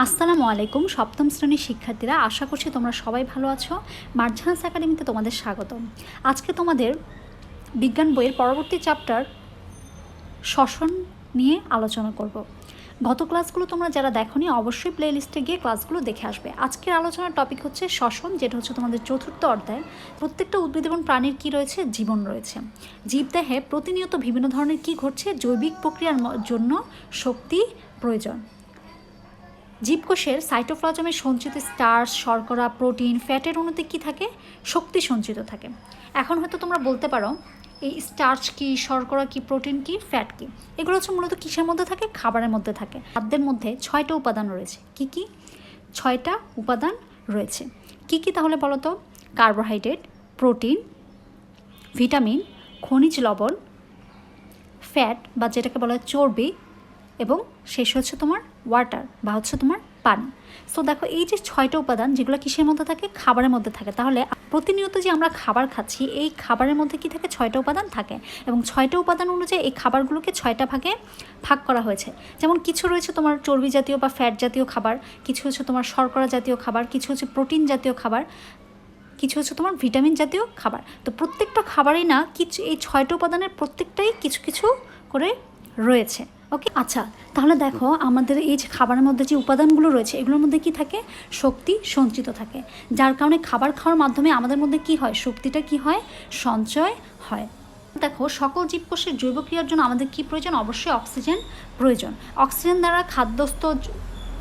আসসালামু আলাইকুম, সপ্তম শ্রেণির শিক্ষার্থীরা, আশা করছি তোমরা সবাই ভালো আছো। মার্ঝান্স একাডেমিতে তোমাদের স্বাগতম। আজকে তোমাদের বিজ্ঞান বইয়ের পরবর্তী চ্যাপ্টার শ্বসন নিয়ে আলোচনা করব। গত ক্লাসগুলো তোমরা যারা দেখো দেখোনি, অবশ্যই প্লে লিস্টে গিয়ে ক্লাসগুলো দেখে আসবে। আজকের আলোচনার টপিক হচ্ছে শ্বসন যেটা হচ্ছে তোমাদের চতুর্থ অধ্যায়। প্রত্যেকটা উদ্ভিদ এবং প্রাণীর কী রয়েছে? জীবন রয়েছে। জীবদেহে প্রতিনিয়ত বিভিন্ন ধরনের কী ঘটছে? জৈবিক প্রক্রিয়ার জন্য শক্তি প্রয়োজন। জীবকোষের সাইটোপ্লাজমে সঞ্চিত স্টার্চ, শর্করা, প্রোটিন, ফ্যাটের অণুতে কী থাকে? শক্তি সঞ্চিত থাকে। এখন হয়তো তোমরা বলতে পারো, এই স্টার্চ কি, শর্করা কি, প্রোটিন কি, ফ্যাট কি? এগুলো হচ্ছে মূলত কিসের মধ্যে থাকে? খাবারের মধ্যে থাকে। খাদ্যের মধ্যে ছয়টা উপাদান রয়েছে। কি কি? ছয়টা উপাদান রয়েছে। কি কি তাহলে বলো তো? কার্বোহাইড্রেট, প্রোটিন, ভিটামিন, খনিজ লবণ, ফ্যাট বা যেটাকে বলা হয় চর্বি এবং শেষ হচ্ছে তোমার ওয়াটার বা হচ্ছে তোমার পানি। সো দেখো, এই যে ছয়টা উপাদান যেগুলো কিসের মধ্যে থাকে? খাবারের মধ্যে থাকে। তাহলে প্রতিনিয়ত যে আমরা খাবার খাচ্ছি, এই খাবারের মধ্যে কি থাকে? ছয়টা উপাদান থাকে। এবং ছয়টা উপাদান অনুযায়ী এই খাবারগুলোকে ছয়টা ভাগে ভাগ করা হয়েছে। যেমন কিছু রয়েছে তোমার চর্বি জাতীয় বা ফ্যাট জাতীয় খাবার, কিছু হচ্ছে তোমার শর্করা জাতীয় খাবার, কিছু হচ্ছে প্রোটিন জাতীয় খাবার, কিছু হচ্ছে তোমার ভিটামিন জাতীয় খাবার। তো প্রত্যেকটা খাবারই না, কিছু, এই ছয়টা উপাদানের প্রত্যেকটাই কিছু কিছু করে রয়েছে। ওকে আচ্ছা তাহলে দেখো আমাদের এই যে খাবারের মধ্যে যে উপাদানগুলো রয়েছে, এগুলোর মধ্যে কি থাকে? শক্তি সঞ্চিত থাকে। যার কারণে খাবার খাওয়ার মাধ্যমে আমাদের মধ্যে কি হয়? শক্তিটা কি হয়? সঞ্চয় হয়। দেখো, সকল জীবকোষের জৈব ক্রিয়ার জন্য আমাদের কি প্রয়োজন? অবশ্যই অক্সিজেন প্রয়োজন। অক্সিজেন দ্বারা খাদ্যস্থ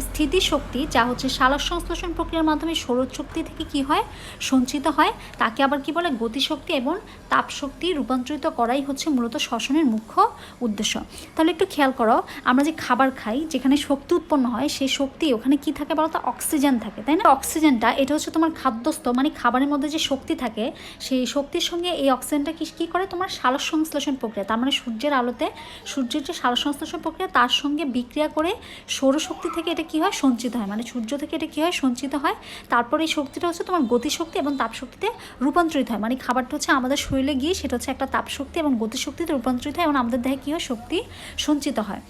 স্থিতিশক্তি, যা হচ্ছে সালোক সংশ্লেষণ প্রক্রিয়ার মাধ্যমে সৌরশক্তি থেকে কি হয়? সঞ্চিত হয়। তাকে আবার কি বলে? গতিশক্তি এবং তাপশক্তি রূপান্তরিত করাই হচ্ছে মূলত শ্বসনের মুখ্য উদ্দেশ্য। তাহলে একটু খেয়াল করো, আমরা যে খাবার খাই, যেখানে শক্তি উৎপন্ন হয়, সেই শক্তি ওখানে কি থাকে বলতো? অক্সিজেন থাকে, তাই না? অক্সিজেনটা, এটা হচ্ছে তোমার খাদ্যস্থ মানে খাবারের মধ্যে যে শক্তি থাকে, সেই শক্তির সঙ্গে এই অক্সিজেনটা কি, কী করে? তোমার সালোক সংশ্লেষণ প্রক্রিয়া, তার মানে সূর্যের আলোতে সূর্যের যে সালোক সংশ্লেষণ প্রক্রিয়া, তার সঙ্গে বিক্রিয়া করে সৌরশক্তি থেকে এটা কী হয়? সঞ্চিত হয়। মানে সূর্য থেকে এটা কী হয়? সঞ্চিত হয়। তারপর এই শক্তিটা হচ্ছে তোমার গতিশক্তি এবং তাপশক্তিতে রূপান্তরিত হয়। মানে খাবারটা হচ্ছে আমাদের শরীরে গিয়ে সেটা হচ্ছে একটা তাপশক্তি এবং গতিশক্তিতে রূপান্তরিত হয় এবং আমাদের দেহে কী হয়? শক্তি সঞ্চিত হয়।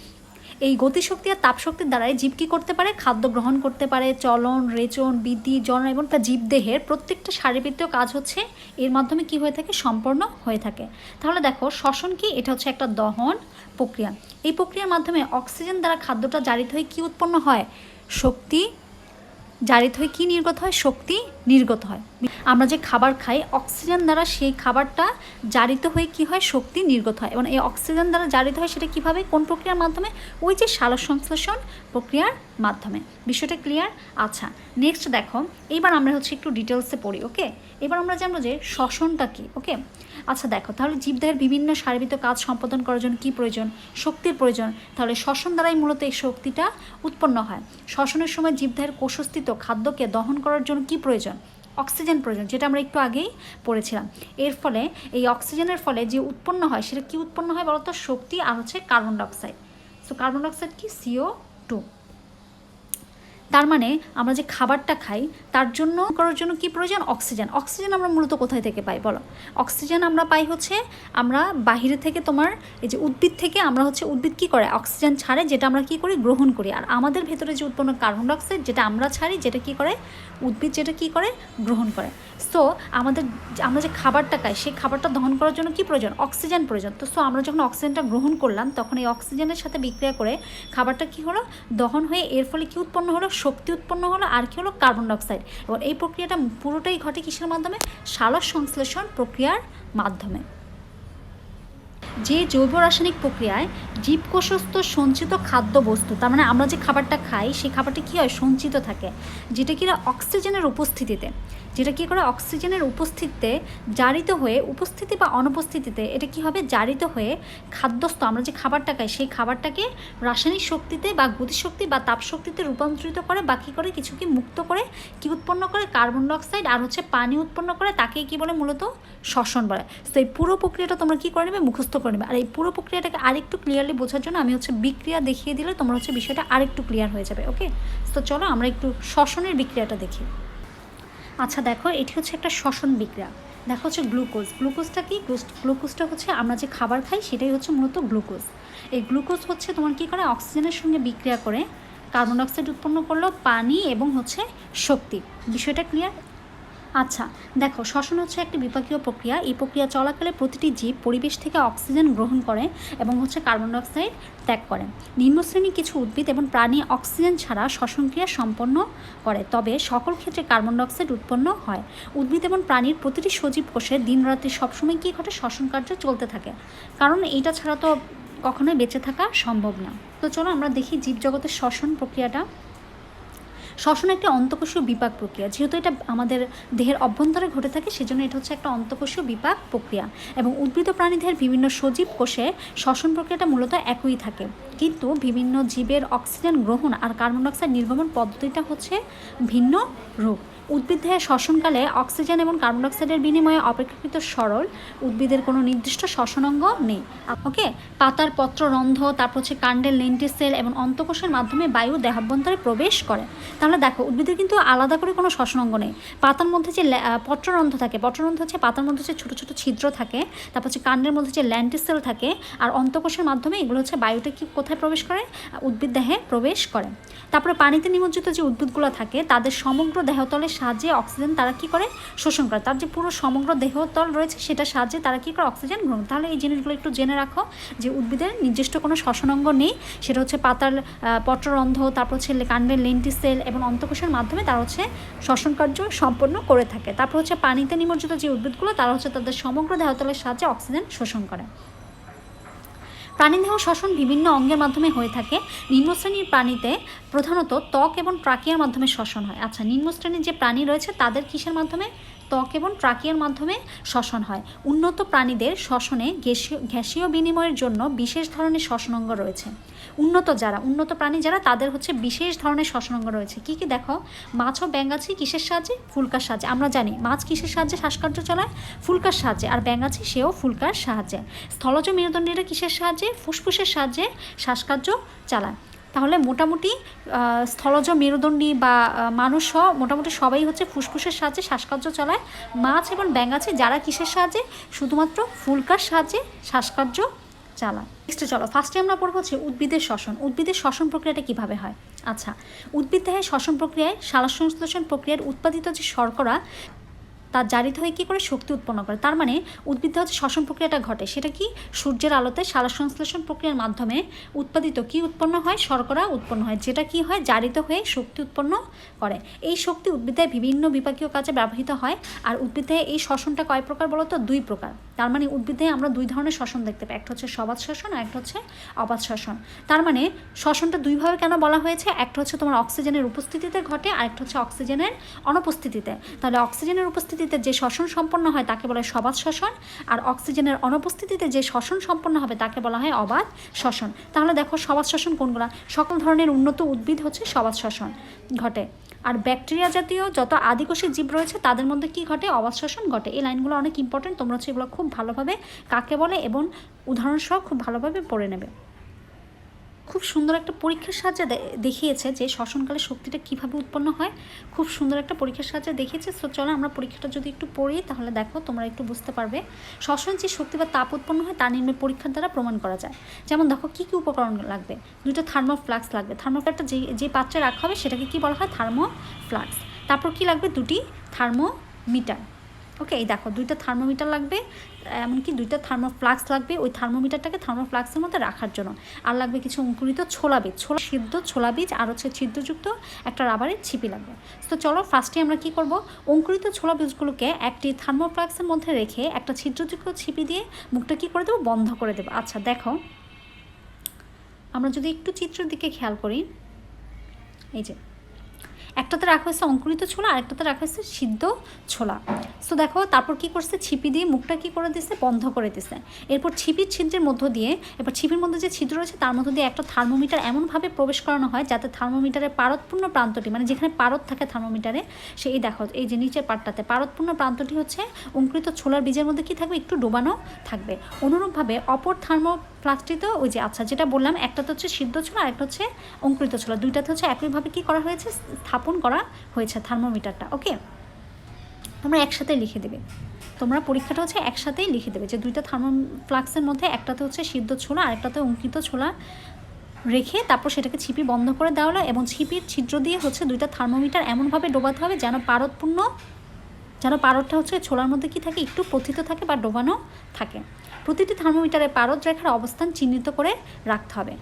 এই গতিশক্তি আর তাপশক্তির দ্বারাই জীব কী করতে পারে? খাদ্য গ্রহণ করতে পারে, চলন, রেচন, বৃদ্ধি জন এবং তার জীবদেহের প্রত্যেকটা শারীরবৃত্তীয় কাজ হচ্ছে এর মাধ্যমে কি হয়ে থাকে? সম্পন্ন হয়ে থাকে। তাহলে দেখো, শ্বসন কি? এটা হচ্ছে একটা দহন প্রক্রিয়া। এই প্রক্রিয়ার মাধ্যমে অক্সিজেন দ্বারা খাদ্যটা জারিত হয়ে কী উৎপন্ন হয়? শক্তি জারিত হয়ে, কী নির্গত হয়? শক্তি নির্গত হয়। আমরা যে খাবার খাই, অক্সিজেন দ্বারা সেই খাবারটা জারিত হয়ে কি হয়? শক্তি নির্গত হয়। এবং এই অক্সিজেন দ্বারা জারিত হয় সেটা কীভাবে? কোন প্রক্রিয়ার মাধ্যমে? ওই যে সালোক সংশ্লেষণ প্রক্রিয়ার মাধ্যমে। বিষয়টা ক্লিয়ার আচ্ছা নেক্সট দেখো, এইবার আমরা হচ্ছে একটু ডিটেলসে পড়ি ওকে এবার আমরা জানব যে শ্বসনটা কী ওকে আচ্ছা দেখো, তাহলে জীবদেহের বিভিন্ন সার্বিত কাজ সম্পাদন করার জন্য কী প্রয়োজন? শক্তির প্রয়োজন। তাহলে শ্বসন দ্বারাই মূলত এই শক্তিটা উৎপন্ন হয়। শ্বসনের সময় জীবদেহের কোষস্থিত খাদ্যকে দহন করার জন্য কী প্রয়োজন? অক্সিজেন প্রয়োজন, যেটা আমরা একটু আগেই পড়েছিলাম। এর ফলে, এই অক্সিজেনের ফলে যে উৎপন্ন হয়, সেটা কি উৎপন্ন হয় বলতো? শক্তি আর হচ্ছে carbon dioxide so carbon dioxide কি? সিও টু তার মানে আমরা যে খাবারটা খাই, তার জন্য করার জন্য কি প্রয়োজন? অক্সিজেন। অক্সিজেন আমরা মূলত কোথায় থেকে পাই, বলো? অক্সিজেন আমরা পাই হচ্ছে, আমরা বাহিরে থেকে তোমার, এই যে উদ্ভিদ থেকে আমরা হচ্ছে উদ্ভিদ কি করে? অক্সিজেন ছাড়ে, যেটা আমরা কি করি? গ্রহণ করি। আর আমাদের ভেতরে যে উৎপন্ন কার্বন ডাইঅক্সাইড, যেটা আমরা ছাড়ি, যেটা কি করে? উদ্ভিদ যেটা কি করে? গ্রহণ করে। সো আমাদের, আমরা যে খাবারটা খাই, সেই খাবারটা দহন করার জন্য কি প্রয়োজন? অক্সিজেন প্রয়োজন। তো সো আমরা যখন অক্সিজেনটা গ্রহণ করলাম, তখন এই অক্সিজেনের সাথে বিক্রিয়া করে খাবারটা কি হলো? দহন হয়ে এর ফলে কি উৎপন্ন হলো? শক্তি উৎপন্ন হলো আর কি হলো কার্বন ডাইঅক্সাইড এবং এই প্রক্রিয়াটা পুরোটাই ঘটে কিসের মাধ্যমে? সালস সংশ্লেষণ প্রক্রিয়ার মাধ্যমে। যে জৈব রাসায়নিক প্রক্রিয়ায় জীবকোষস্থ সঞ্চিত খাদ্যবস্তু তার মানে আমরা যে খাবারটা খাই, সেই খাবারটা কী হয়? সঞ্চিত থাকে, যেটা কিনা অক্সিজেনের উপস্থিতিতে। যেটা কী করে অক্সিজেনের উপস্থিতিতে জারিত হয়ে উপস্থিতি বা অনুপস্থিতিতে এটা কি হবে জারিত হয়ে খাদ্যস্থ, আমরা যে খাবারটা খাই, সেই খাবারটাকে রাসায়নিক শক্তিতে বা গতিশক্তি বা তাপশক্তিতে রূপান্তরিত করে বা কী করে কিছুকে মুক্ত করে, কি উৎপন্ন করে? কার্বন ডাইঅক্সাইড আর হচ্ছে পানি উৎপন্ন করে তাকে কি বলে মূলত? শ্বসন বলে। তো এই পুরো প্রক্রিয়াটা তোমরা কি করে নেবে? মুখস্থ করে নেবে। আর এই পুরো প্রক্রিয়াটাকে আরেকটু ক্লিয়ারলি বোঝার জন্য আমি হচ্ছে বিক্রিয়া দেখিয়ে দিলে তোমরা হচ্ছে বিষয়টা আরেকটু ক্লিয়ার হয়ে যাবে ওকে তো চলো আমরা একটু শ্বসনের বিক্রিয়াটা দেখি। আচ্ছা দেখো, এটি হচ্ছে একটা শ্বসন বিক্রিয়া। দেখা হচ্ছে গ্লুকোজ। গ্লুকোজটা কি? গ্লুকোজটা হচ্ছে আমরা যে খাবার খাই, সেটাই হচ্ছে মূলত গ্লুকোজ। এই গ্লুকোজ হচ্ছে তোমার কী করে? অক্সিজেনের সঙ্গে বিক্রিয়া করে, কার্বন ডাইঅক্সাইড উৎপন্ন করল পানি এবং হচ্ছে শক্তি। বিষয়টা ক্লিয়ার আচ্ছা দেখো, শ্বসন হচ্ছে একটি বিপাকীয় প্রক্রিয়া। এই প্রক্রিয়া চলাকালে প্রতিটি জীব পরিবেশ থেকে অক্সিজেন গ্রহণ করে এবং হচ্ছে কার্বন ডাইঅক্সাইড ত্যাগ করে। নিম্নশ্রেণী কিছু উদ্ভিদ এবং প্রাণী অক্সিজেন ছাড়া শ্বসন ক্রিয়া সম্পন্ন করে, তবে সকল ক্ষেত্রে কার্বন ডাইঅক্সাইড উৎপন্ন হয়। উদ্ভিদ এবং প্রাণীর প্রতিটি সজীব কোষে দিনরাত্রি সবসময় কী ঘটে? শ্বসন কার্য চলতে থাকে। কারণ এইটা ছাড়া তো কখনোই বেঁচে থাকা সম্ভব না। তো চলো আমরা দেখি জীবজগতের শ্বসন প্রক্রিয়াটা। শ্বসন একটা অন্তকোষীয় বিপাক প্রক্রিয়া। যেহেতু এটা আমাদের দেহের অভ্যন্তরে ঘটে থাকে, সেজন্য এটা হচ্ছে একটা অন্তকোষীয় বিপাক প্রক্রিয়া। এবং উদ্ভিদ প্রাণীদের বিভিন্ন সজীব কোষে শ্বসন প্রক্রিয়াটা মূলত একই থাকে। কিন্তু বিভিন্ন জীবের অক্সিজেন গ্রহণ আর কার্বন ডাইঅক্সাইড নির্গমন পদ্ধতিটা হচ্ছে ভিন্ন রূপ। উদ্ভিদ শ্বসনকালে অক্সিজেন এবং কার্বন ডাইঅক্সাইডের বিনিময়ে অপেক্ষাকৃত সরল, উদ্ভিদের কোনো নির্দিষ্ট শ্বসনাঙ্গ নেই। ওকে? পাতার পত্র রন্ধ তারপর হচ্ছে কাণ্ডের লেন্টিসেল এবং অন্তকোষের মাধ্যমে বায়ু দেহাভ্যন্তরে প্রবেশ করে। তাহলে দেখো উদ্ভিদের কিন্তু আলাদা করে কোনো শ্বসনাঙ্গ নেই। পাতার মধ্যে যে পত্ররন্ধ্র থাকে পত্ররন্ধ্র হচ্ছে পাতার মধ্যে যে ছোটো ছোটো ছিদ্র থাকে, তারপর হচ্ছে কাণ্ডের মধ্যে যে ল্যান্টিসেল থাকে, আর অন্তকোষের মাধ্যমে এগুলো হচ্ছে বায়ুটা কি কোথায় প্রবেশ করে, উদ্ভিদ দেহে প্রবেশ করে। তারপরে পানিতে নিমজ্জিত যে উদ্ভিদগুলো থাকে, তাদের সমগ্র দেহতলের সাহায্যে অক্সিজেন তারা কি করে? শোষণ করে। তার যে পুরো সমগ্র দেহতল রয়েছে সেটার সাহায্যে তারা কি করে? অক্সিজেন গ্রহণ তাহলে এই জিনিসগুলো একটু জেনে রাখো যে উদ্ভিদের নির্দিষ্ট কোনো শ্বসনাঙ্গ নেই। সেটা হচ্ছে পাতার পত্ররন্ধ্র তারপর হচ্ছে কাণ্ডের লেন্টিসেল এবং অন্তকোষের মাধ্যমে তারা হচ্ছে শ্বসন কার্য সম্পন্ন করে থাকে। তারপর হচ্ছে পানিতে নিমজ্জিত যে উদ্ভিদগুলো, তারা হচ্ছে তাদের সমগ্র দেহতলের সাহায্যে অক্সিজেন শোষণ করে। প্রাণীদেহ শ্বসন বিভিন্ন অঙ্গের মাধ্যমে হয়ে থাকে। নিম্নশ্রেণীর প্রাণীতে প্রধানত ত্বক এবং ট্রাকিয়ার মাধ্যমে শ্বসন হয়। আচ্ছা নিম্নশ্রেণীর যে প্রাণী রয়েছে, তাদের কিসের মাধ্যমে? ত্বক এবং ট্রাকিয়ার মাধ্যমে শ্বসন হয়। উন্নত প্রাণীদের শ্বসনে গ্যাসীয় গ্যাসীয় বিনিময়ের জন্য বিশেষ ধরনের শ্বসনাঙ্গ রয়েছে। উন্নত যারা, উন্নত প্রাণী যারা, তাদের হচ্ছে বিশেষ ধরনের শ্বসনাঙ্গ রয়েছে। কি কি দেখো? মাছ ও ব্যাঙ্গাছি কিসের সাহায্যে? ফুলকার সাহায্যে। আমরা জানি, মাছ কিসের সাহায্যে শ্বাসকার্য চালায়? ফুলকার সাহায্যে। আর ব্যাঙ্গাছি সেও ফুলকার সাহায্যে। স্থলজ মেরুদণ্ডীরা কিসের সাহায্যে? ফুসফুসের সাহায্যে শ্বাসকার্য চালায়। তাহলে মোটামুটি স্থলজ মেরুদণ্ডী বা মানুষ মোটামুটি সবাই হচ্ছে ফুসফুসের সাহায্যে শ্বাসকার্য চালায়। মাছ এবং ব্যাঙাচি যারা কিসের সাহায্যে? শুধুমাত্র ফুলকার সাহায্যে শ্বাসকার্য চালায়। নেক্সটে চলো ফার্স্টে আমরা পড়ব হচ্ছে উদ্ভিদের শ্বসন। উদ্ভিদের শ্বসন প্রক্রিয়াটা কীভাবে হয়? আচ্ছা উদ্ভিদ দেহে শ্বসন প্রক্রিয়ায় সালাস সংশ্লেষণ প্রক্রিয়ার উৎপাদিত যে শর্করা তার জারিত হয়ে কী করে শক্তি উৎপন্ন করে? তার মানে উদ্ভিদ হচ্ছে শ্বসন প্রক্রিয়াটা ঘটে। সেটা কি? সূর্যের আলোতে সারা সংশ্লেষণ প্রক্রিয়ার মাধ্যমে উৎপাদিত কি উৎপন্ন হয়? শর্করা উৎপন্ন হয়। যেটা কি হয়? জারিত হয়ে শক্তি উৎপন্ন করে। এই শক্তি উদ্ভিদে বিভিন্ন বিপাকীয় কাজে ব্যবহৃত হয়। আর উদ্ভিদে এই শ্বসনটা কয় প্রকার বলতো দুই প্রকার। তার মানে উদ্ভিদে আমরা দুই ধরনের শ্বসন দেখতে পাই। একটা হচ্ছে সবাদ শ্বসন আর একটা হচ্ছে অবাধ শ্বসন। তার মানে শ্বসনটা দুইভাবে কেন বলা হয়েছে? একটা হচ্ছে তোমার অক্সিজেনের উপস্থিতিতে ঘটে আর একটা হচ্ছে অক্সিজেনের অনুপস্থিতিতে। তাহলে অক্সিজেনের উপস্থিতিতে যে শ্বসন সম্পন্ন হয় তাকে বলা হয় সবাদ শ্বসন, আর অক্সিজেনের অনুপস্থিতিতে যে শ্বসন সম্পন্ন হবে তাকে বলা হয় অবাধ শ্বসন। তাহলে দেখো সবাদ শ্বসন কোনগুলো? সকল ধরনের উন্নত উদ্ভিদ হচ্ছে সবাদ শ্বসন। ঘটে। আর ব্যাকটেরিয়া জাতীয় যত আদিকোষী জীব রয়েছে, তাদের মধ্যে কি ঘটে? অবাধ শ্বসন ঘটে। এই লাইনগুলো অনেক ইম্পর্টেন্ট তোমরা হচ্ছে এগুলো খুব ভালোভাবে কাকে বলে এবং উদাহরণসহ খুব ভালোভাবে পড়ে নেবে। খুব সুন্দর একটা পরীক্ষার সাহায্যে দেখিয়েছে যে শ্বসনকালে শক্তিটা কীভাবে উৎপন্ন হয়। খুব সুন্দর একটা পরীক্ষার সাহায্যে দেখিয়েছে। সো চলো আমরা পরীক্ষাটা যদি একটু পড়ি, তাহলে দেখো তোমরা একটু বুঝতে পারবে। শ্বসন যে শক্তি বা তাপ উৎপন্ন হয়, তা নির্ণয় পরীক্ষার দ্বারা প্রমাণ করা যায়। যেমন দেখো, কী কী উপকরণ লাগবে? দুটো থার্মোফ্লাক্স লাগবে। থার্মোফ্লাক্সটা যে যে পাত্রে রাখা হবে, সেটাকে কি বলা হয়? থার্মোফ্লাক্স। তারপর কি লাগবে? দুটি থার্মোমিটার। ওকে এই দেখো, দুইটা থার্মোমিটার লাগবে, এমনকি দুইটা থার্মোফ্লাক্স লাগবে, ওই থার্মোমিটারটাকে থার্মোফ্লাক্সের মধ্যে রাখার জন্য। আর লাগবে কিছু অঙ্কুরিত ছোলা বীজ, ছোলা সিদ্ধ ছোলা বীজ আর হচ্ছে ছিদ্রযুক্ত একটা রাবারের ছিপি লাগবে। তো চলো ফার্স্টে আমরা কি করব? অঙ্কুরিত ছোলা বীজগুলোকে একটি থার্মোফ্লাক্সের মধ্যে রেখে একটা ছিদ্রযুক্ত ছিপি দিয়ে মুখটা কি করে দেবো? বন্ধ করে দেবো। আচ্ছা দেখো, আমরা যদি একটু চিত্রের দিকে খেয়াল করি, এই যে একটাতে রাখা হয়েছে অঙ্কুরিত ছোলা আরেকটাতে রাখা হয়েছে সিদ্ধ ছোলা। সো দেখো, তারপর কি করছে? ছিপি দিয়ে মুখটা কি করে দিছে? বন্ধ করে দিছে। এরপর ছিপির ছিদ্রের মধ্য দিয়ে এবার ছিপির মধ্যে যে ছিদ্র রয়েছে, তার মধ্য দিয়ে একটা থার্মোমিটার এমনভাবে প্রবেশ করানো হয় যাতে থার্মোমিটারের পারতপূর্ণ প্রান্তটি মানে যেখানে পারত থাকে থার্মোমিটারে, সেই দেখো, এই যে নিচের পাটটাতে পারতপূর্ণ প্রান্তটি হচ্ছে অঙ্কুরিত ছোলার বীজের মধ্যে কি থাকবে? একটু ডোবানো থাকবে। অনুরূপভাবে অপর থার্মো ফ্লাস্কটিতেও ওই যে আচ্ছা যেটা বললাম একটাতে হচ্ছে সিদ্ধ ছোলা আরেকটা হচ্ছে অঙ্কুরিত ছোলা। দুইটাতে হচ্ছে একইভাবে কি করা হয়েছে? স্থাপন করা হয়েছে থার্মোমিটারটা, ওকে? তোমরা একসাথে লিখে দেবে। তোমরা পরীক্ষাটা হচ্ছে একসাথেই লিখে দেবে যে দুইটা থার্মোফ্লাক্সের মধ্যে একটাতে হচ্ছে সিদ্ধ ছোলা আরেকটাতে অঙ্কিত ছোলা রেখে তারপর সেটাকে ছিপি বন্ধ করে দেওয়া হলো এবং ছিপির ছিদ্র দিয়ে হচ্ছে দুইটা থার্মোমিটার এমনভাবে ডোবাতে হবে যেন পারদপূর্ণ যেন পারদটা হচ্ছে ছোলার মধ্যে কি থাকে, একটু পথিত থাকে বা ডোবানো থাকে। প্রতিটি থার্মোমিটারে পারদ রেখার অবস্থান চিহ্নিত করে রাখতে হবে।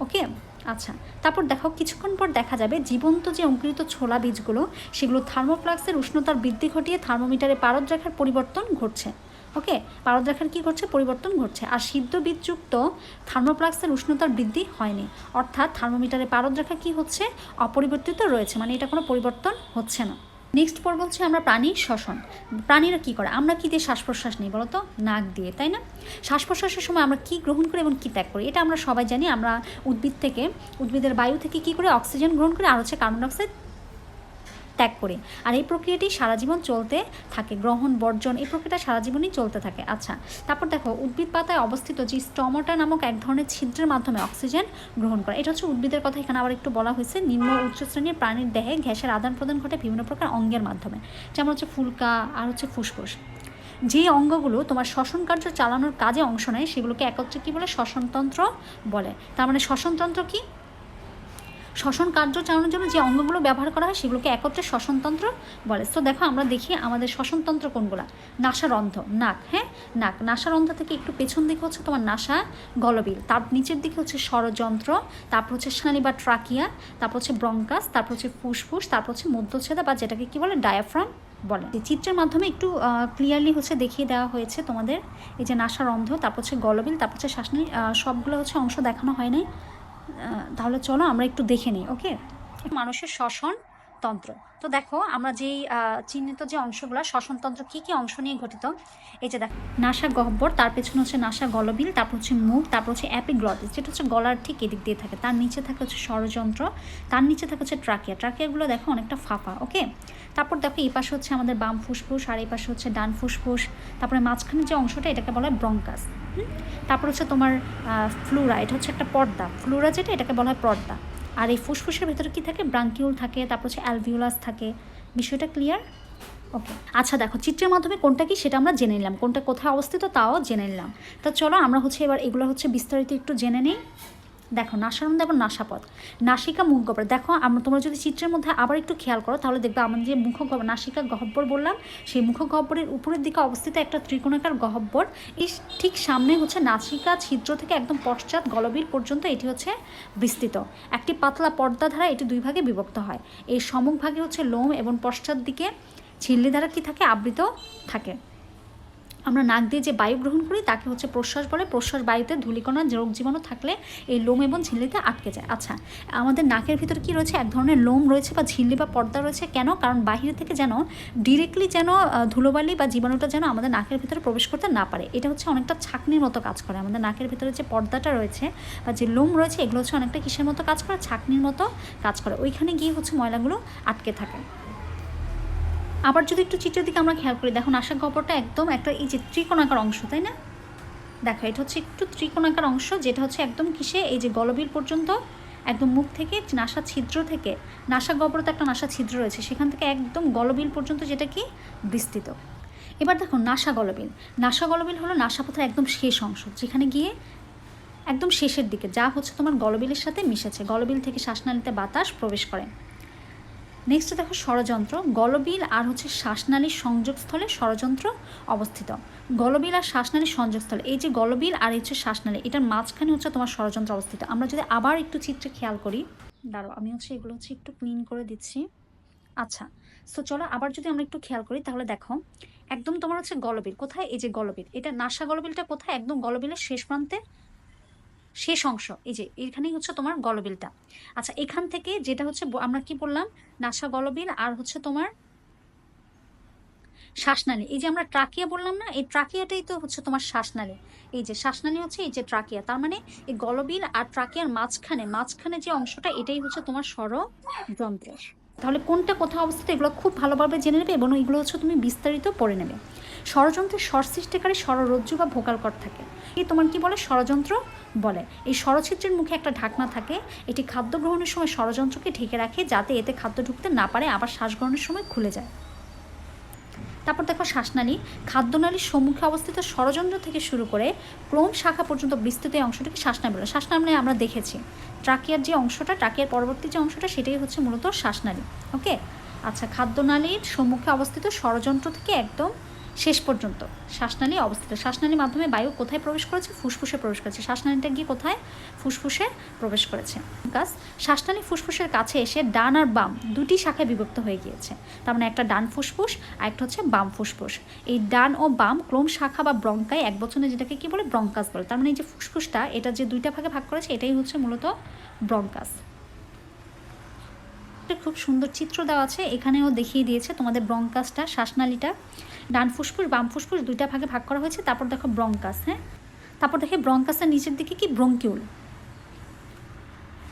ওকে? আচ্ছা তারপর দেখো, কিছুক্ষণ পর দেখা যাবে জীবন্ত যে অঙ্কুরিত ছোলা বীজগুলো, সেগুলো থার্মোফ্লাক্সের উষ্ণতার বৃদ্ধি ঘটিয়ে থার্মোমিটারে পারদ রেখার পরিবর্তন ঘটছে। ওকে? পারদ রেখার কী ঘটছে? পরিবর্তন ঘটছে। আর সিদ্ধ বীজযুক্ত থার্মোফ্লাক্সের উষ্ণতার বৃদ্ধি হয়নি। অর্থাৎ থার্মোমিটারে পারদ রেখা কী হচ্ছে? অপরিবর্তিত রয়েছে মানে এটা কোনো পরিবর্তন হচ্ছে না। নেক্সট পর্ব হচ্ছে আমরা প্রাণীর শ্বসন প্রাণীরা কি করে? আমরা কী দিয়ে শ্বাস প্রশ্বাস নিই বলতো? নাক দিয়ে, তাই না? শ্বাস প্রশ্বাসের সময় আমরা কী গ্রহণ করি এবং কী ত্যাগ করি? এটা আমরা সবাই জানি। আমরা উদ্ভিদ থেকে, উদ্ভিদের বায়ু থেকে কী করে? অক্সিজেন গ্রহণ করি। আর হচ্ছে কার্বন ডাইঅক্সাইড ত্যাগ করি। আর এই প্রক্রিয়াটি সারা জীবন চলতে থাকে, গ্রহণ, বর্জন, এই প্রক্রিয়াটা সারা জীবনই চলতে থাকে। আচ্ছা তারপর দেখো, উদ্ভিদ পাতায় অবস্থিত যে স্টমটা নামক এক ধরনের ছিদ্রের মাধ্যমে অক্সিজেন গ্রহণ করে। এটা হচ্ছে উদ্ভিদের কথা এখানে আবার একটু বলা হয়েছে। নিম্ন উচ্চ শ্রেণির প্রাণীর দেহে গ্যাসের আদান প্রদান ঘটে বিভিন্ন প্রকার অঙ্গের মাধ্যমে, যেমন হচ্ছে ফুলকা আর হচ্ছে ফুসফুস। যে অঙ্গগুলো তোমার শ্বসন কার্য চালানোর কাজে অংশ নেয়, সেগুলোকে একত্রে কী বলে? শ্বসনতন্ত্র বলে। তার মানে শ্বসনতন্ত্র কি? শ্বসন কার্য চালানোর জন্য যে অঙ্গগুলো ব্যবহার করা হয় সেগুলোকে একত্রে শ্বসনতন্ত্র বলে। তো দেখো আমরা দেখি আমাদের শ্বসনতন্ত্র কোনগুলা? নাসারন্ধ্র নাক হ্যাঁ? নাক নাসারন্ধ্র থেকে একটু পেছন দিকে হচ্ছে তোমার নাসা, গলবিল। তার নিচের দিকে হচ্ছে ষড়যন্ত্র, তারপর হচ্ছে স্নানি বা ট্রাকিয়া, তারপর হচ্ছে ব্রঙ্কাস, তারপর হচ্ছে ফুসফুস, তারপর হচ্ছে মধ্যচ্ছেদা বা যেটাকে কি বলে? ডায়াফ্রাম বলে। চিত্রের মাধ্যমে একটু ক্লিয়ারলি হচ্ছে দেখিয়ে দেওয়া হয়েছে তোমাদের। এই যে নাসারন্ধ্র তারপর হচ্ছে গলবিল, তারপর হচ্ছে শ্বাসনালী সবগুলো হচ্ছে অংশ দেখানো হয় নাই। তাহলে চলো আমরা একটু দেখে নিই ওকে মানুষের শ্বসন তন্ত্র। তো দেখো, আমরা যেই চিহ্নিত যে অংশগুলো, শ্বসনতন্ত্র কী কী অংশ নিয়ে গঠিত? এই যে দেখো, নাসা গহ্বর, তার পেছনে হচ্ছে নাসা গলবিল, তারপর হচ্ছে মুখ তারপর হচ্ছে অ্যাপিগ্লটিস যেটা হচ্ছে গলার ঠিক এদিক দিয়ে থাকে। তার নিচে থাকে হচ্ছে ষড়যন্ত্র, তার নিচে থাকে হচ্ছে ট্রাকিয়া। ট্রাকিয়াগুলো দেখো অনেকটা ফাঁপা ওকে? তারপর দেখো এই পাশে হচ্ছে আমাদের বাম ফুসফুস, আর এই পাশে হচ্ছে ডান ফুসফুস। তারপরে মাঝখানে যে অংশটা, এটাকে বলা হয় ব্রঙ্কাস তারপর হচ্ছে তোমার ফ্লুরা, এটা হচ্ছে একটা পর্দা। ফ্লুরা যেটা, এটাকে বলা হয় পর্দা। আর এই ফুসফুসের ভেতরে কী থাকে? ব্রাঙ্কিউল থাকে, তারপর হচ্ছে অ্যালভিউলাস থাকে। বিষয়টা ক্লিয়ার ওকে আচ্ছা দেখো, চিত্রের মাধ্যমে কোনটা কি সেটা আমরা জেনে নিলাম। কোনটা কোথায় অবস্থিত তাও জেনে নিলাম। তা চলো আমরা হচ্ছে এবার এগুলো হচ্ছে বিস্তারিত একটু জেনে নিই। দেখো নাসারন্দ এবং নাসাপথ নাসিকা মুখ গহ্বর। দেখো আমরা তোমরা যদি চিত্রের মধ্যে আবার একটু খেয়াল করো, তাহলে দেখবে আমাদের যে মুখ গহ্বর, নাসিকা গহ্বর বললাম, সেই মুখ গহ্বরের উপরের দিকে অবস্থিত একটা ত্রিকোণাকার গহ্বর। এই ঠিক সামনে হচ্ছে নাসিকা ছিদ্র থেকে একদম পশ্চাৎ গলবির পর্যন্ত এটি হচ্ছে বিস্তৃত। একটি পাতলা পর্দা ধারা এটি দুই ভাগে বিভক্ত হয়। এই সম্মুখ ভাগে হচ্ছে লোম এবং পশ্চাৎ দিকে ঝিল্লি দ্বারা কি থাকে? আবৃত থাকে। আমরা নাক দিয়ে যে বায়ু গ্রহণ করি, তাকে হচ্ছে প্রশ্বাস বলে। প্রশ্বাস বায়ুতে ধূলিকণা, রোগ জীবাণু থাকলে এই লোম এবং ঝিল্লিতে আটকে যায়। আচ্ছা আমাদের নাকের ভিতরে কি রয়েছে? এক ধরনের লোম রয়েছে বা ঝিল্লি বা পর্দা রয়েছে কেন? কারণ বাহিরে থেকে যেন ডিরেক্টলি যেন ধুলোবালি বা জীবাণুটা যেন আমাদের নাকের ভিতরে প্রবেশ করতে না পারে। এটা হচ্ছে অনেকটা ছাকনির মতো কাজ করে। আমাদের নাকের ভিতরে যে পর্দাটা রয়েছে বা যে লোম রয়েছে, এগুলো হচ্ছে অনেকটা কিসের মতো কাজ করে? ছাকনির মতো কাজ করে। ওইখানে গিয়ে হচ্ছে ময়লাগুলো আটকে থাকে। আবার যদি একটু চিত্রের দিকে আমরা খেয়াল করি দেখো নাসা গহ্বরটা একদম একটা এই যে ত্রিকোণাকার অংশ, তাই না? দেখো, এটা হচ্ছে একটু ত্রিকোণাকার অংশ, যেটা হচ্ছে একদম কিসে? এই যে গলবিল পর্যন্ত, একদম মুখ থেকে, নাসা ছিদ্র থেকে, নাসা গহ্বরতে একটা নাসা ছিদ্র রয়েছে, সেখান থেকে একদম গলবিল পর্যন্ত যেটা কি? বিস্তৃত। এবার দেখো নাসা গলবিল। নাসা গলবিল হলো নাসাপথের একদম শেষ অংশ, যেখানে গিয়ে একদম শেষের দিকে, যা হচ্ছে তোমার গলবিলের সাথে মিশেছে। গলবিল থেকে শ্বাসনালীতে বাতাস প্রবেশ করে। নেক্সট দেখো ষড়যন্ত্র। গলবিল আর হচ্ছে শ্বাসনালীর সংযোগস্থলে ষড়যন্ত্র অবস্থিত। গলবিল আর শ্বাসনালীর সংযোগস্থলে, এই যে গলবিল আর হচ্ছে শ্বাসনালী, এটার মাঝখানে হচ্ছে তোমার ষড়যন্ত্র অবস্থিত। আমরা যদি আবার একটু চিত্রে খেয়াল করি দাঁড়ো আমি হচ্ছে এগুলো হচ্ছে একটু ক্লিন করে দিচ্ছি। আচ্ছা সো চলো আবার যদি আমরা একটু খেয়াল করি, তাহলে দেখো, একদম তোমার হচ্ছে গলবিল, কোথায়? এই যে গলবিল, এটা নাসা গলবিলটা কোথায়? একদম গলবিলের শেষ প্রান্তে শেষ অংশ, এই যে এখানেই হচ্ছে তোমার গলবিলটা। আচ্ছা এখান থেকে যেটা হচ্ছে আমরা কি বললাম? নাসা গলবিল আর হচ্ছে তোমার শ্বাসনালী। এই যে আমরা ট্রাকিয়া বললাম না, এই ট্রাকিয়াটাই তো হচ্ছে তোমার শ্বাসনালী। এই যে শ্বাসনালী হচ্ছে এই যে ট্রাকিয়া, তার মানে এই গলবিল আর ট্রাকিয়ার মাঝখানে মাঝখানে যে অংশটা, এটাই হচ্ছে তোমার ষড়যন্ত্র তাহলে কোনটা কোথাও অবস্থিত, এগুলো খুব ভালোভাবে জেনে নেবে এবং এগুলো হচ্ছে তুমি বিস্তারিত পড়ে নেবে। ষড়যন্ত্রের স্বর সৃষ্টিকারী স্বররজ্জু বা ভোকাল কর থাকে। এ তোমার কি বলে? ষড়যন্ত্র বলে। এই স্বরছিদ্রের মুখে একটা ঢাকনা থাকে। এটি খাদ্য গ্রহণের সময় ষড়যন্ত্রকে ঢেকে রাখে যাতে এতে খাদ্য ঢুকতে না পারে, আবার শ্বাস গ্রহণের সময় খুলে যায়। তারপর দেখো শ্বাসনালী। খাদ্যনালীর সম্মুখে অবস্থিত ষড়যন্ত্র থেকে শুরু করে ক্রোম শাখা পর্যন্ত বিস্তৃত এই অংশটিকে শ্বাসনালী বলে। শ্বাসনালী আমরা দেখেছি। ট্রাকিয়ার যে অংশটা, ট্রাকিয়ার পরবর্তী যে অংশটা, সেটাই হচ্ছে মূলত শ্বাসনালী। ওকে? আচ্ছা খাদ্যনালীর সম্মুখে অবস্থিত ষড়যন্ত্র থেকে একদম শেষ পর্যন্ত। শ্বাসনালী অবস্থিত। শ্বাসনালীর মাধ্যমে বায়ু কোথায় প্রবেশ করেছে? ফুসফুসে প্রবেশ করেছে। শ্বাসনালীটা গিয়ে কোথায়? ফুসফুসে প্রবেশ করেছে। গাছ, শ্বাসনালী ফুসফুসের কাছে এসে ডান আর বাম দুটি শাখায় বিভক্ত হয়ে গিয়েছে। তার মানে একটা ডান ফুসফুস আর একটা হচ্ছে বাম ফুসফুস। এই ডান ও বাম ক্লোম শাখা বা ব্রঙ্কাই এক বছরে যেটাকে কি বলে? ব্রঙ্কাস বলে। তার মানে এই যে ফুসফুসটা, এটা যে দুইটা ভাগে ভাগ করেছে, এটাই হচ্ছে মূলত ব্রঙ্কাস। একটা খুব সুন্দর চিত্র দেওয়া আছে। এখানেও দেখিয়ে দিয়েছে তোমাদের ব্রঙ্কাসটা, শ্বাসনালীটা। ডান ফুসফুস, বাম ফুসফুস দুইটা ভাগে ভাগ করা হয়েছে। তারপর দেখো ব্রঙ্কাস হ্যাঁ? তারপর দেখে ব্রঙ্কাসের নিচের দিকে কি? ব্রঙ্কিউল।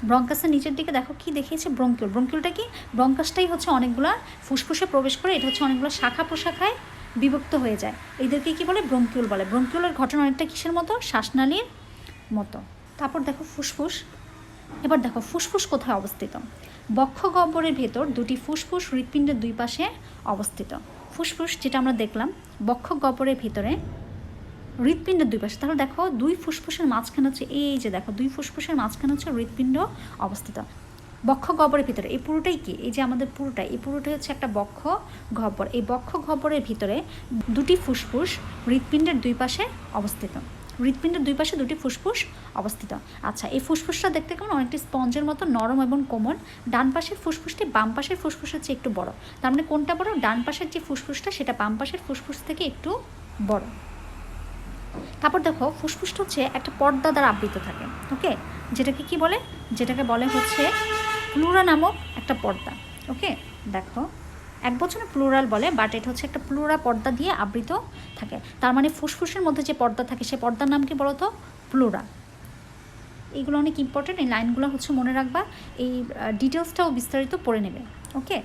ব্রঙ্কাসের নিচের দিকে দেখো কি দেখিয়েছে? ব্রঙ্কিউল। ব্রঙ্কিউলটা কি? ব্রঙ্কাসটাই হচ্ছে অনেকগুলো ফুসফুসে প্রবেশ করে, এটা হচ্ছে অনেকগুলো শাখা প্রশাখায় বিভক্ত হয়ে যায়। এদেরকে কি বলে? ব্রঙ্কিউল বলে। ব্রঙ্কিউলের ঘটনা অনেকটা কিসের মতো? শ্বাসনালীর মতো। তারপর দেখো ফুসফুস। এবার দেখো ফুসফুস কোথায় অবস্থিত? বক্ষ গহ্বরের ভেতর দুটি ফুসফুস হৃৎপিণ্ডের দুই পাশে অবস্থিত। ফুসফুস যেটা আমরা দেখলাম, বক্ষ গহ্বরের ভিতরে হৃৎপিণ্ডের দুই পাশে। তাহলে দেখো, দুই ফুসফুসের মাঝখানে হচ্ছে এই যে দেখো, দুই ফুসফুসের মাঝখানে হচ্ছে হৃৎপিণ্ড অবস্থিত। বক্ষ গহ্বরের ভিতরে, এই পুরোটাই কি? এই যে আমাদের পুরোটা এই পুরোটাই হচ্ছে একটা বক্ষ গহ্বর। এই বক্ষ গহ্বরের ভিতরে দুটি ফুসফুস হৃৎপিণ্ডের দুই পাশে অবস্থিত। হৃৎপিণ্ডের দুই পাশে দুটি ফুসফুস অবস্থিত। আচ্ছা এই ফুসফুসটা দেখতে কেমন? অনেকটি স্পঞ্জের মতো নরম এবং কোমল। ডান পাশের ফুসফুসটি বাম পাশের ফুসফুসের চেয়ে একটু বড়। তার মানে কোনটা বড়? ডান পাশের যে ফুসফুসটা, সেটা বাম পাশের ফুসফুস থেকে একটু বড়। তারপর দেখো, ফুসফুসটা হচ্ছে একটা পর্দা দ্বারা আবৃত থাকে, ওকে? যেটাকে কি বলে? যেটাকে বলে হচ্ছে প্লুরা নামক একটা পর্দা, ওকে? দেখো। এক বছরে প্লুরাল বলে বাট এটা হচ্ছে একটা প্লুরা পর্দা দিয়ে আবৃত থাকে। তার মানে ফুসফুসের মধ্যে যে পর্দা থাকে, সে পর্দার নাম কি বলতো? প্লুরা এইগুলো অনেক ইম্পর্টেন্ট এই লাইনগুলো হচ্ছে মনে রাখবা। এই ডিটেলসটাও বিস্তারিত পড়ে নেবে ওকে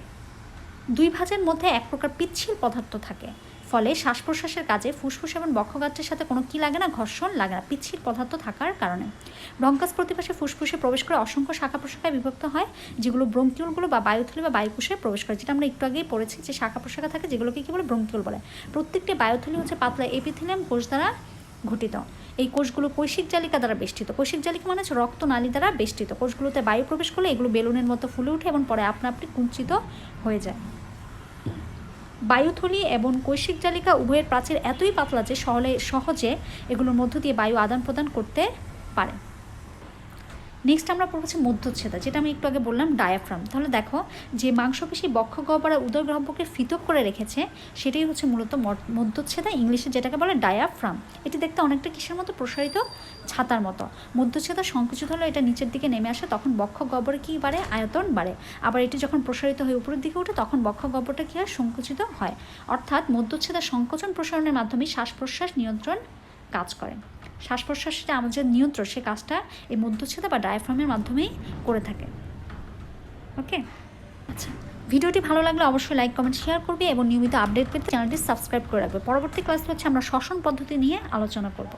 দুই ভাজের মধ্যে এক প্রকার পিচ্ছিল পদার্থ থাকে। ফলে শ্বাস প্রশ্বাসের কাজে ফুসফুস এবং বক্ষগাত্রের সাথে কোনো কি লাগে না, ঘর্ষণ লাগে না, পিচ্ছিল পদার্থ থাকার কারণে। ব্রঙ্কাস প্রতিপাশে ফুসফুসে প্রবেশ করে অসংখ্য শাখা প্রশাখায় বিভক্ত হয়, যেগুলো ব্রঙ্কিউলগুলো বা বায়ুথলি বা বায়ুকোষে প্রবেশ করে। যেটা আমরা একটু আগেই পড়েছি যে শাখা প্রশাখা থাকে যেগুলোকে কী বলে? ব্রঙ্কিউল বলে। প্রত্যেকটি বায়ুথলি হচ্ছে পাতলা এপিথিলিয়াম কোষ দ্বারা গঠিত। এই কোষগুলো কৈশিক জালিকা দ্বারা বেষ্টিত। কৈশিক জালিকা মানে হচ্ছে রক্ত নালী দ্বারা বেষ্টিত। কোষগুলোতে বায়ু প্রবেশ করলে এগুলো বেলুনের মতো ফুলে ওঠে এবং পরে আপনা আপনি কুঞ্চিত হয়ে যায়। বায়ুথলি এবং কৈশিক জালিকা উভয়ের প্রাচীর এতই পাতলা যে সহলে সহজে এগুলোর মধ্য দিয়ে বায়ু আদান প্রদান করতে পারে। নেক্সট আমরা পড়ব হচ্ছে মধ্যচ্ছেদা, যেটা আমি একটু আগে বললাম ডায়াফ্রাম তাহলে দেখো, যে মাংসপেশি বক্ষ গহ্বর উদর গ্রহকে পৃথক করে রেখেছে, সেটাই হচ্ছে মূলত মধ্যচ্ছেদা, ইংলিশে যেটাকে বলে ডায়াফ্রাম এটি দেখতে অনেকটা কিসের মতো, প্রসারিত ছাতার মতো। মধ্যচ্ছেদা সংকুচিত হলে এটা নিচের দিকে নেমে আসে, তখন বক্ষ গহ্বরে কী বাড়ে? আয়তন বাড়ে। আবার এটি যখন প্রসারিত হয়ে উপরের দিকে ওঠে, তখন বক্ষ গহ্বরটা কী হয়? সংকুচিত হয়। অর্থাৎ মধ্যচ্ছেদা সংকোচন প্রসারণের মাধ্যমে শ্বাস প্রশ্বাস নিয়ন্ত্রণ কাজ করে। শ্বাস প্রশ্বাসটা আমাদের নিয়ন্ত্রণ, সে কাজটা এই মধ্যচ্ছেদা বা ডায়াফ্রামের মাধ্যমেই করে থাকে। ওকে আচ্ছা ভিডিওটি ভালো লাগলে অবশ্যই লাইক কমেন্ট শেয়ার করবে এবং নিয়মিত আপডেট পেতে চ্যানেলটি সাবস্ক্রাইব করে রাখবে। পরবর্তী ক্লাসে হচ্ছে আমরা শ্বসন পদ্ধতি নিয়ে আলোচনা করব।